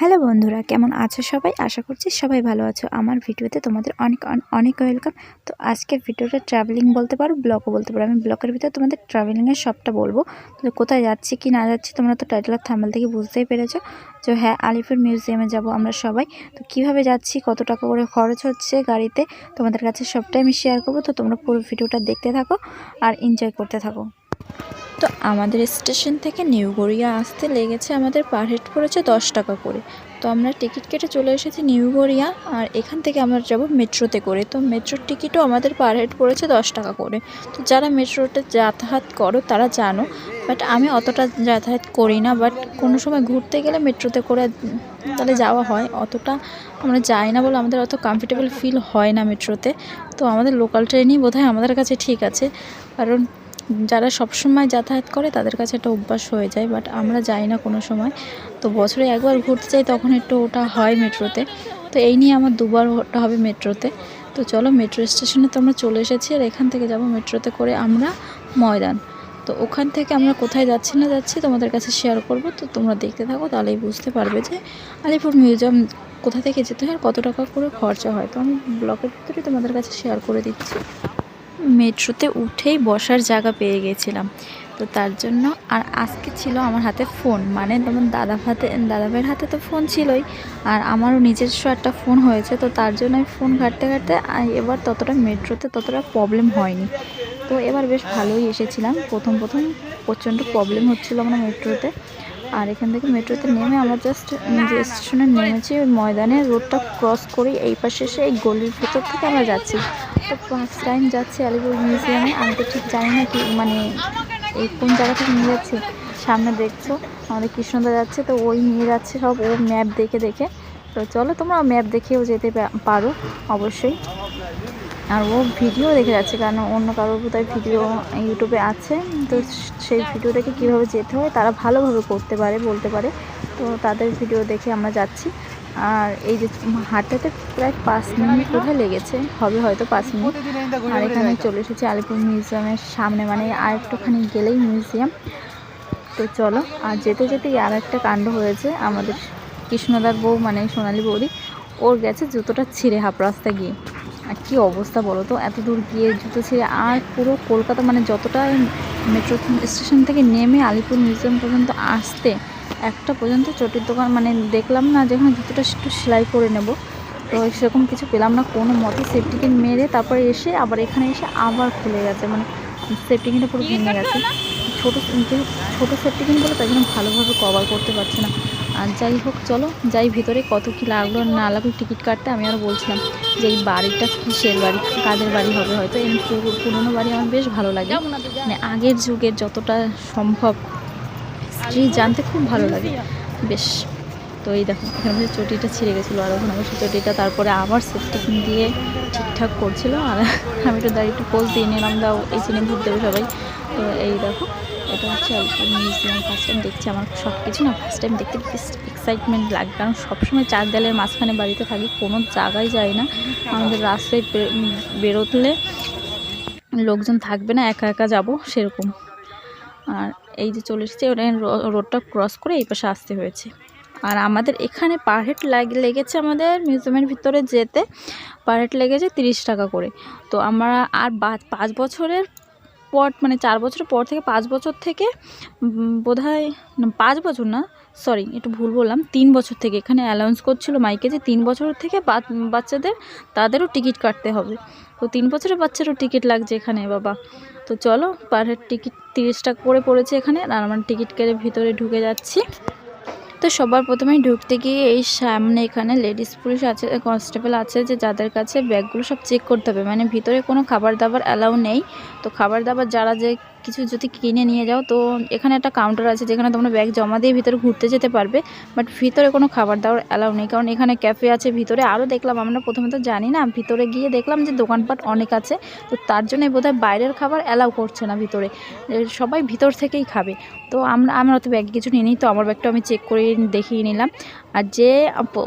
Hello বন্ধুরা, কেমন আছো সবাই? আশা করছি সবাই ভালো আছো। আমার ভিডিওতে তোমাদের অনেক অনেক ওয়েলকাম তো আজকের ভিডিওটা ট্রাভেলিং বলতে পারো ব্লগও বলতে পারো। আমি ব্লগের ভিতরে তোমাদের ট্রাভেলিংয়ের সবটা বলব। তো কোথায় যাচ্ছি, কি না যাচ্ছি, তোমরা তো টাইটেল আর থেকে বুঝতেই পেরেছ। যে হ্যাঁ আলিপুর মিউজিয়ামে যাব আমরা সবাই। তো কীভাবে যাচ্ছি, কত টাকা করে খরচ হচ্ছে গাড়িতে, তোমাদের কাছে সবটাই আমি শেয়ার করব। তো তোমরা পুরো ভিডিওটা দেখতে থাকো আর এনজয় করতে থাকো। তো আমাদের স্টেশন থেকে নিউ গড়িয়া আসতে লেগেছে আমাদের পার হেড পড়েছে দশ টাকা করে। তো আমরা টিকিট কেটে চলে এসেছি নিউ গড়িয়া আর এখান থেকে আমরা যাব মেট্রোতে করে। তো মেট্রোর টিকিটও আমাদের পার হেড পড়েছে দশ টাকা করে। তো যারা মেট্রোতে যাতায়াত করো, তারা জানো, বাট আমি অতটা যাতায়াত করি না, বাট কোনো সময় ঘুরতে গেলে মেট্রোতে করে তাহলে যাওয়া হয়। অতটা আমরা যাই না বলে আমাদের অত কমফর্টেবল ফিল হয় না মেট্রোতে। তো আমাদের লোকাল ট্রেনই বোধহয় আমাদের কাছে ঠিক আছে। কারণ যারা সবসময় যাতায়াত করে তাদের কাছে একটা অভ্যাস হয়ে যায় বাট আমরা যাই না কোনো সময়। তো বছরে একবার ঘুরতে যাই তখন একটু ওটা হয় মেট্রোতে। তো এই নিয়ে আমার দুবার ওটা হবে মেট্রোতে। তো চলো মেট্রো স্টেশনে তো আমরা চলে এসেছি আর এখান থেকে যাব মেট্রোতে করে আমরা ময়দান। তো ওখান থেকে আমরা কোথায় যাচ্ছি না যাচ্ছি তোমাদের কাছে শেয়ার করব। তো তোমরা দেখতে থাকো, তাহলেই বুঝতে পারবে যে আলিপুর মিউজিয়াম কোথা থেকে যেতে হয় আর কত টাকা করে খরচা হয়। তো আমি ব্লগের ভিতরে তোমাদের কাছে শেয়ার করে দিচ্ছি। মেট্রোতে উঠেই বসার জায়গা পেয়ে গেছিলাম। তো তার জন্য আর আজকে ছিল আমার হাতে ফোন। মানে তোমার দাদা হাতে দাদা ভাইয়ের হাতে তো ফোন ছিলই আর আমারও নিজস্ব একটা ফোন হয়েছে। তো তার জন্য আমি ফোন ঘাঁটতে ঘাঁটতে এবার ততটা মেট্রোতে ততটা প্রবলেম হয়নি। তো এবার বেশ ভালোই এসেছিলাম। প্রথম প্রথম প্রচণ্ড প্রবলেম হচ্ছিল আমরা মেট্রোতে। আর এখান থেকে মেট্রোতে নেমে আমরা জাস্ট যে স্টেশনে নেমেছি, ওই ময়দানে রোডটা ক্রস করেই এই পাশে এসে এই গলির ভেতর থেকে আমরা যাচ্ছি। তো ফার্স্ট টাইম যাচ্ছি আলিপুর মিউজিয়ামে আমি তো ঠিক জানি না কি মানে এই কোন জায়গা থেকে নিয়ে যাচ্ছে। সামনে দেখছ, আমাদের কৃষ্ণদা যাচ্ছে, তো ওই নিয়ে যাচ্ছে সব, ও ম্যাপ দেখে দেখে। তো চলো তোমরা ম্যাপ দেখেও যেতে পারো, অবশ্যই। আর ও ভিডিও দেখে যাচ্ছে, কারণ অন্য কারোর বোধহয় ভিডিও ইউটিউবে আছে। তো সেই ভিডিও দেখে কীভাবে যেতে হয়, তারা ভালোভাবে করতে পারে, বলতে পারে। তো তাদের ভিডিও দেখে আমরা যাচ্ছি। আর এই যে হাঁটাতে প্রায় পাঁচ মিনিট কোথায় লেগেছে, হবে হয়তো পাঁচ মিনিট। আর এখানে চলে এসেছি আলিপুর মিউজিয়ামের সামনে মানে আর একটুখানি গেলেই মিউজিয়াম। তো চলো, আর যেতে যেতেই আর একটা কাণ্ড হয়েছে। আমাদের কৃষ্ণদার বউ মানে সোনালি বৌদি, ওর গেছে জুতোটা ছিঁড়ে হাফ রাস্তা গিয়ে। আর কী অবস্থা বলো তো, এত দূর গিয়ে জুতো ছিঁড়ে, আর পুরো কলকাতা মানে যতটা মেট্রো স্টেশন থেকে নেমে আলিপুর মিউজিয়াম পর্যন্ত আসতে একটা পর্যন্ত চটির দোকান মানে দেখলাম না যেখানে জুতোটা একটু সেলাই করে নেব। তো সেরকম কিছু পেলাম না কোনো মতে সেফটিকিন মেরে তারপরে এসে আবার এখানে এসে আবার খুলে গেছে মানে সেফটিকিনটা পুরো ভেঙে গেছে। ছোটো যেহেতু ছোটো সেফটিকিন বলে তাই জন্য ভালোভাবে কভার করতে পারছি না। আর যাই হোক চলো যাই ভিতরে কত কী লাগল না লাগল টিকিট কাটতে আমি আরও বলছিলাম যে এই বাড়িটা কিসের বাড়ি কাদের বাড়ি হবে হয়তো? এই পুরো- পুরোনো বাড়ি আমার বেশ ভালো লাগে। মানে আগের যুগের যতটা সম্ভব স্ত্রী জানতে খুব ভালো লাগে। বেশ, তো এই দেখো এখানে বসে চটিটা ছিঁড়ে গেছিল, আর ওখানে বসে চটিটা তারপরে আবার সেফটি দিয়ে ঠিকঠাক করছিল, আর আমি একটু দাঁড়িয়ে একটু পোজ দিয়ে নিলাম, দাও, এই সিনে ভোট দেবে সবাই। তো এই দেখো, এটা হচ্ছে আলিপুর মিউজিয়াম ফার্স্ট টাইম দেখছি আমার সব কিছু না ফার্স্ট টাইম দেখতে বেশ এক্সাইটমেন্ট লাগে, কারণ সবসময় চার দেয়ালের মাঝখানে বাড়িতে থাকি, কোনো জায়গায় যাই না। আমাদের রাস্তায় বেরোতলে লোকজন থাকবে না, একা একা যাব, সেরকম। আর এই যে চলে এসেছে ওটা রোডটা ক্রস করে এই পাশে আসতে হয়েছে। আর আমাদের এখানে পার হেড লাগ- লেগেছে আমাদের মিউজিয়ামের ভিতরে যেতে পার হেড লেগেছে তিরিশ টাকা করে। তো আমরা আর পাঁচ বছরের পর মানে চার বছর পর থেকে, পাঁচ বছর থেকে বোধ হয় পাঁচ বছর না সরি, একটু ভুল বললাম, তিন বছর থেকে এখানে অ্যালাউন্স করছিল মাইকে যে তিন বছর থেকে বাচ্চাদের, তাদেরও টিকিট কাটতে হবে। তো তিন বছরের বাচ্চারও টিকিট লাগছে এখানে, বাবা। তো চলো পার হেড টিকিট তিরিশ টাকা করে পড়েছে এখানে, আর আমরা টিকিট কেটে ভিতরে ঢুকে যাচ্ছি। তো সবার প্রথমে ঢুকতে গিয়ে এই সামনে এখানে লেডিস পুলিশ আছে কনস্টেবল আছে যে যাদের কাছে ব্যাগগুলো সব চেক করতে হবে। মানে ভিতরে কোনো খাবার দাবার অ্যালাউ নেই। তো খাবার দাবার যারা যে কিছু যদি কিনে নিয়ে যাও, তো এখানে একটা কাউন্টার আছে যেখানে তোমরা ব্যাগ জমা দিয়ে ভিতরে ঘুরতে যেতে পারবে বাট ভিতরে কোনো খাবার দাবার অ্যালাউ নেই, কারণ এখানে ক্যাফে আছে ভিতরে। আরও দেখলাম, আমরা প্রথমে তো জানি না, ভিতরে গিয়ে দেখলাম যে দোকানপাট অনেক আছে, তো তার জন্য বোধহয় বাইরের খাবার অ্যালাউ করছে না ভিতরে। সবাই ভিতর থেকেই খাবে। তো আমরা আমরা তো ব্যাগে কিছু নিয়ে নিই তো আমার ব্যাগটা আমি চেক করে দেখিয়ে নিলাম। আর যে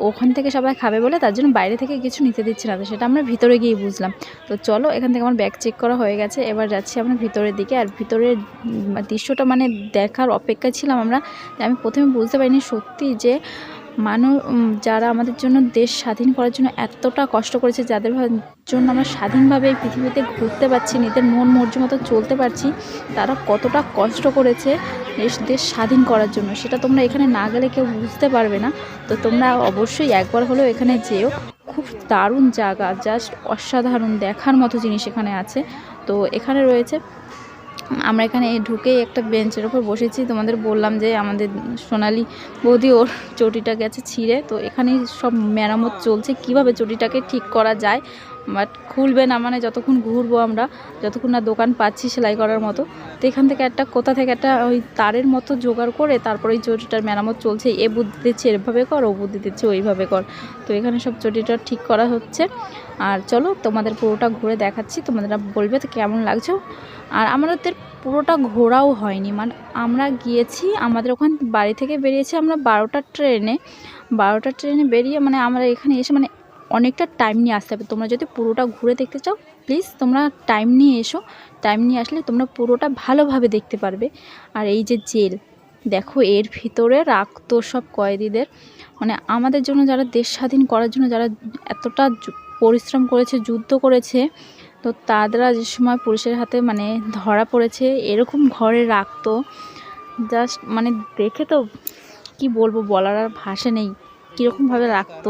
ওখান থেকে সবাই খাবে বলে তার জন্য বাইরে থেকে কিছু নিতে দিচ্ছে না। তো সেটা আমরা ভিতরে গিয়ে বুঝলাম। তো চলো, এখান থেকে আমার ব্যাগ চেক করা হয়ে গেছে। এবার যাচ্ছি আমরা ভিতরের দিকে। আর ভিতরের দৃশ্যটা মানে দেখার অপেক্ষা ছিলাম আমরা আমি প্রথমে বুঝতে পারিনি সত্যি যে মানুষ যারা আমাদের জন্য দেশ স্বাধীন করার জন্য এতটা কষ্ট করেছে, যাদের জন্য আমরা স্বাধীনভাবে এই পৃথিবীতে ঘুরতে পারছি নিজেদের মন মর্জি মতো চলতে পারছি, তারা কতটা কষ্ট করেছে দেশ দেশ স্বাধীন করার জন্য, সেটা তোমরা এখানে না গেলে কেউ বুঝতে পারবে না। তো তোমরা অবশ্যই একবার হলেও এখানে যেও, খুব দারুণ জায়গা জাস্ট অসাধারণ দেখার মতো জিনিস এখানে আছে। তো এখানে রয়েছে আমরা এখানে ঢুকেই একটা বেঞ্চের ওপর বসেছি। তোমাদের বললাম যে আমাদের সোনালি বৌদি ওর চটিটা গেছে ছিঁড়ে। তো এখানেই সব মেরামত চলছে। কীভাবে চটিটাকে ঠিক করা যায় বাট খুলবে না মানে যতক্ষণ ঘুরবো আমরা, যতক্ষণ না দোকান পাচ্ছি সেলাই করার মতো। তো এখান থেকে একটা, কোথা থেকে একটা ওই তারের মতো জোগাড় করে তারপরে ওই চটিটার মেরামত চলছে। এ বুদ্ধি দিচ্ছে, এভাবে কর, ও বুদ্ধি দিচ্ছে, ওইভাবে কর। তো এখানে সব চটিটা ঠিক করা হচ্ছে। আর চলো তোমাদের পুরোটা ঘুরে দেখাচ্ছি তোমাদের বলবে তো কেমন লাগছে। আর আমাদের পুরোটা ঘোরাও হয়নি মানে আমরা গিয়েছি, আমাদের ওখান বাড়ি থেকে বেরিয়েছি আমরা বারোটার ট্রেনে। বারোটার ট্রেনে বেরিয়ে মানে আমরা এখানে এসে মানে অনেকটা টাইম নিয়ে আসতে হবে। তোমরা যদি পুরোটা ঘুরে দেখতে চাও প্লিজ তোমরা টাইম নিয়ে এসো। টাইম নিয়ে আসলে তোমরা পুরোটা ভালোভাবে দেখতে পারবে। আর এই যে জেল, দেখো এর ভিতরে রাখতো সব কয়েদিদের। মানে আমাদের জন্য যারা দেশ স্বাধীন করার জন্য যারা এতটা পরিশ্রম করেছে, যুদ্ধ করেছে, তো তারা যে সময় পুলিশের হাতে মানে ধরা পড়েছে, এরকম ঘরে রাখতো জাস্ট মানে দেখে তো কি বলব বলার আর ভাষা নেই। কীরকমভাবে রাখতো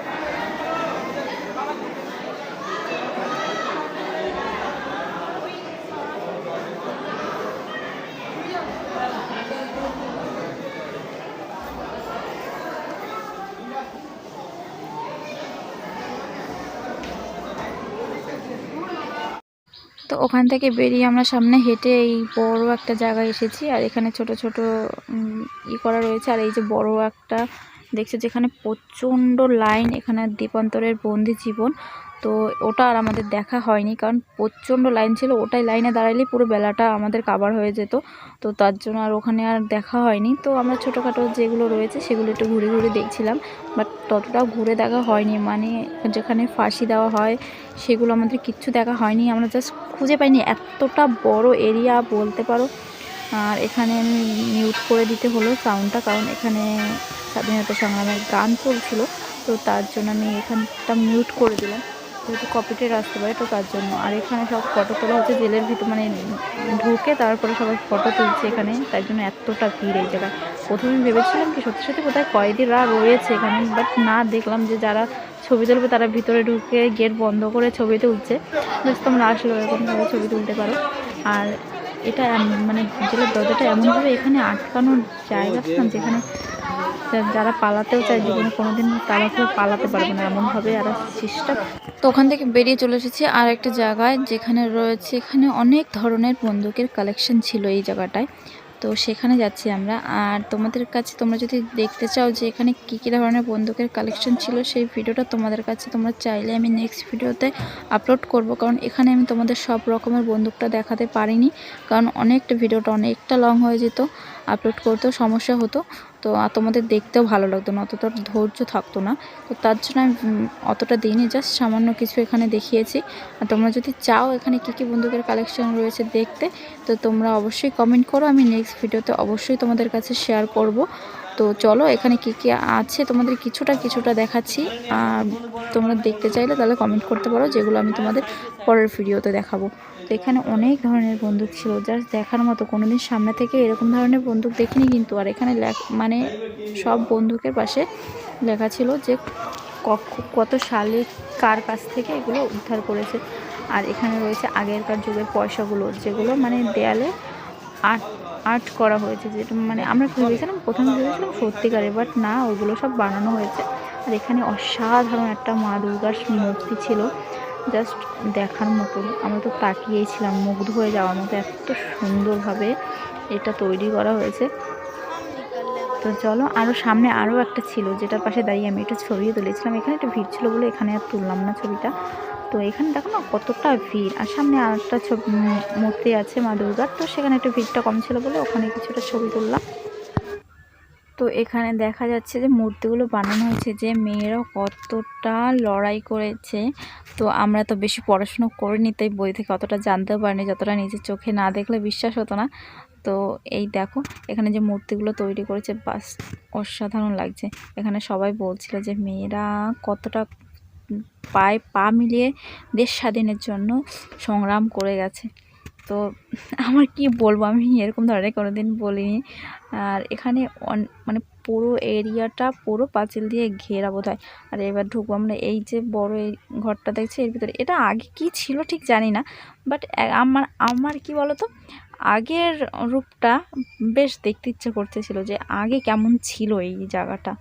তো ওখান থেকে বেরিয়ে আমরা সামনে হেঁটে এই বড় একটা জায়গায় এসেছি আর এখানে ছোট ছোট ই করা রয়েছে। আর এই যে বড় একটা দেখছ যেখানে প্রচণ্ড লাইন এখানে দ্বীপান্তরের বন্দি জীবন। তো ওটা আর আমাদের দেখা হয়নি কারণ প্রচণ্ড লাইন ছিল। ওটাই লাইনে দাঁড়ালেই পুরো বেলাটা আমাদের কাবার হয়ে যেত। তো তার জন্য আর ওখানে আর দেখা হয়নি। তো আমরা ছোটোখাটো যেগুলো রয়েছে সেগুলো একটু ঘুরে ঘুরে দেখছিলাম। বাট ততটাও ঘুরে দেখা হয়নি। মানে যেখানে ফাঁসি দেওয়া হয় সেগুলো আমাদের কিচ্ছু দেখা হয়নি। আমরা জাস্ট খুঁজে পাইনি। এতটা বড় এরিয়া বলতে পারো। আর এখানে আমি মিউট করে দিতে হলো সাউন্ডটা কারণ এখানে স্বাধীনতা সংগ্রামের গান চলছিল। তো তার জন্য আমি এখানটা মিউট করে দিলাম। যেহেতু কপিটের আসতে পারে, তো তার জন্য। আর এখানে সব ফটো তোলা হচ্ছে জেলের ভিতর মানে ঢুকে তারপরে সবাই ফটো তুলছে এখানে। তার জন্য এতটা ভিড় এই জায়গায়। প্রথমে ভেবেছিলাম কি সত্যি সত্যি কোথায় কয়েদিরা রয়েছে এখানে বাট না দেখলাম যে যারা ছবি তুলবে, তারা ভিতরে ঢুকে গেট বন্ধ করে ছবি তুলছে। জাস্ট তোমরা আসলে এরকমভাবে ছবি তুলতে পারো। আর এটা মানে জেলের দরজাটা এমনভাবে এখানে আটকানোর জায়গা না, যেখানে যারা পালাতেও চায় জীবনে কোনোদিন তারা কেউ পালাতে পারবে না, এমনভাবে আর চেষ্টা তো ওখান থেকে বেরিয়ে চলে এসেছি আর একটা জায়গায়, যেখানে রয়েছে এখানে অনেক ধরনের বন্দুকের কালেকশন ছিল এই জায়গাটায়। তো সেখানে যাচ্ছি আমরা। আর তোমাদের কাছে তোমরা যদি দেখতে চাও যে এখানে কী কী ধরনের বন্দুকের কালেকশন ছিল, সেই ভিডিওটা তোমাদের কাছে তোমরা চাইলে আমি নেক্সট ভিডিওতে আপলোড করব। কারণ এখানে আমি তোমাদের সব রকমের বন্দুকটা দেখাতে পারিনি। কারণ অনেকটা ভিডিওটা অনেকটা লং হয়ে যেত আপলোড করতেও সমস্যা হতো। তো তোমাদের দেখতেও ভালো লাগতো না, অতটা ধৈর্য থাকতো না। তো তার জন্য আমি অতটা দিইনি, জাস্ট সামান্য কিছু এখানে দেখিয়েছি। আর তোমরা যদি চাও এখানে কী কী বন্দুকের কালেকশন রয়েছে দেখতে, তো তোমরা অবশ্যই কমেন্ট করো। আমি নেক্সট ভিডিওতে অবশ্যই তোমাদের কাছে শেয়ার করব। তো চলো, এখানে কী কী আছে? তোমাদের কিছুটা কিছুটা দেখাচ্ছি। আর তোমরা দেখতে চাইলে তাহলে কমেন্ট করতে পারো, যেগুলো আমি তোমাদের পরের ভিডিওতে দেখাবো। তো এখানে অনেক ধরনের বন্দুক ছিল জাস্ট দেখার মতো। কোনোদিন সামনে থেকে এরকম ধরনের বন্দুক দেখিনি কিন্তু। আর এখানে মানে সব বন্দুকের পাশে লেখা ছিল যে কত সালে কার কাছ থেকে এগুলো উদ্ধার করেছে। আর এখানে রয়েছে আগেরকার যুগের পয়সাগুলো, যেগুলো মানে দেয়ালে আর্ট আর্ট করা হয়েছে যেটা মানে আমরা ভেবেছিলাম প্রথমে ভেবেছিলাম সত্যিকারের বাট না, ওগুলো সব বানানো হয়েছে। আর এখানে অসাধারণ একটা মা দুর্গার মূর্তি ছিল জাস্ট দেখার মতো আমরা তো তাকিয়েই ছিলাম মুগ্ধ হয়ে যাওয়ার মতো, এত সুন্দরভাবে এটা তৈরি করা হয়েছে। তো চলো আরও সামনে আরও একটা ছিল, যেটার পাশে দাঁড়িয়ে আমি একটু ছবিও তুলেছিলাম। এখানে একটা ভিড় ছিল বলে এখানে আর তুললাম না ছবিটা। তো এখানে দেখো না কতটা ভিড়। আর সামনে আর একটা ছবি মূর্তি আছে মা দুর্গার। তো সেখানে একটু ভিড়টা কম ছিল বলে ওখানে কিছুটা ছবি তুললাম। তো এখানে দেখা যাচ্ছে যে মূর্তিগুলো বানানো হয়েছে যে মেয়েরা কতটা লড়াই করেছে। তো আমরা তো বেশি পড়াশুনো করিনি, তাই বই থেকে অতটা জানতেও পারিনি, যতটা নিজের চোখে না দেখলে বিশ্বাস হতো না। তো এই দেখো, এখানে যে মূর্তিগুলো তৈরি করেছে, বাস অসাধারণ লাগছে। এখানে সবাই বলছিল যে মেয়েরা কতটা পায়ে, পা মিলিয়ে দেশ স্বাধীনের জন্য সংগ্রাম করে গেছে। তো আমার কি বলব, আমি এরকম ধরনের কোনো দিন বলিনি। আর এখানে মানে পুরো এরিয়াটা পুরো পাঁচিল দিয়ে ঘেরা বোধ হয় আর এবার ঢুকবো আমরা এই যে বড় এই ঘরটা দেখছি, এর ভিতরে। এটা আগে কি ছিল ঠিক জানি না বাট আমার আমার কি বলতো? আগের রূপটা বেশ দেখতে ইচ্ছে করতেছিল যে আগে কেমন ছিল এই জায়গাটা।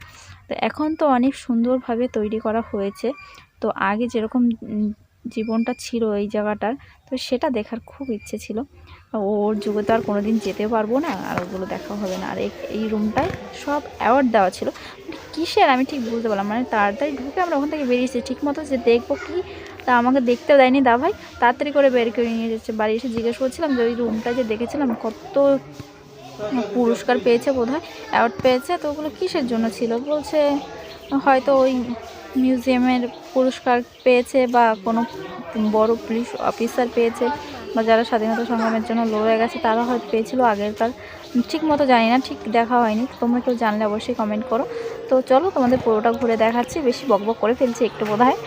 তো এখন তো অনেক সুন্দরভাবে তৈরি করা হয়েছে। তো আগে যেরকম জীবনটা ছিল এই জায়গাটার, তো সেটা দেখার খুব ইচ্ছে ছিল। ওর যুগে তো আর কোনো দিন যেতেও পারব না, আর ওগুলো দেখা হবে না। আর এই- এই রুমটায় সব অ্যাওয়ার্ড দেওয়া ছিল। মানে কিসের আমি ঠিক বুঝতে পারলাম মানে তাড়াতাড়ি ঢুকে আমরা ওখান থেকে বেরিয়েছি। ঠিক মতো যে দেখব কি তা আমাকে দেখতেও দেয়নি দা ভাই তাড়াতাড়ি করে বের করে নিয়ে যাচ্ছে। বাড়ি এসে জিজ্ঞেস করছিলাম যে ওই রুমটা যে দেখেছিলাম কত পুরস্কার পেয়েছে বোধ হয় অ্যাওয়ার্ড পেয়েছে, তো ওগুলো কিসের জন্য ছিল? বলছে হয়তো ওই মিউজিয়ামের পুরস্কার পেয়েছে বা কোনো বড় পুলিশ অফিসার পেয়েছে বা যারা স্বাধীনতা সংগ্রামের জন্য লড়ে গেছে, তারা হয়তো পেয়েছিল আগেরকার ঠিক মতো জানি না, ঠিক দেখা হয়নি। তোমরা কেউ জানলে অবশ্যই কমেন্ট করো। তো চলো তোমাদের পুরোটা ঘুরে দেখাচ্ছি। বেশি বকবক করে ফেলছি একটু বোধ হয়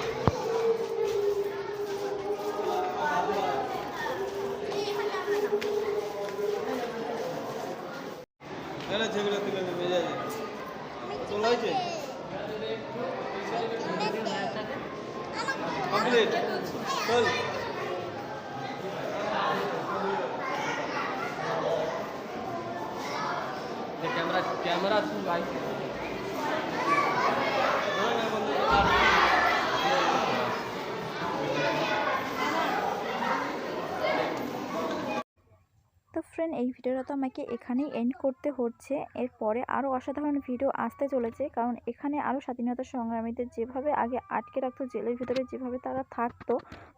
না ছবিটা তুলে নেবে মেজাজে তোলা হয়েছে কমপ্লিট চল ক্যামেরা ভাই। তো ফ্রেন্ড এই ভিডিওটা তো আমাকে এখানেই এন্ড করতে হচ্ছে। এরপরে আরও অসাধারণ ভিডিও আসতে চলেছে, কারণ এখানে আরও স্বাধীনতা সংগ্রামীদের যেভাবে আগে আটকে রাখতো, জেলের ভিতরে যেভাবে তারা থাকতো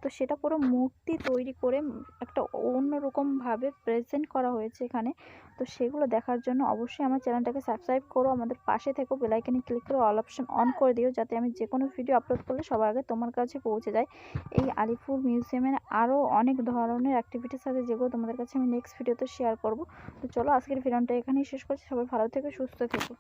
তো সেটা পুরো মূর্তি তৈরি করে একটা অন্যরকমভাবে প্রেজেন্ট করা হয়েছে এখানে। তো সেগুলো দেখার জন্য অবশ্যই আমার চ্যানেলটাকে সাবস্ক্রাইব করো, আমাদের পাশে থেকো বেলাইকানে ক্লিক করে অল অপশন অন করে দিও, যাতে আমি যে কোনো ভিডিও আপলোড করলে সবার আগে তোমার কাছে পৌঁছে যায়। এই আলিপুর মিউজিয়ামের আরও অনেক ধরনের অ্যাক্টিভিটিস আছে যেগুলো তোমাদের কাছে আমি নেক্সট ভিডিওতে শেয়ার করব। তো চলো আজকের ভিডিওটা এখানেই শেষ করছি, সবাই ভালো থেকো, সুস্থ থেকো।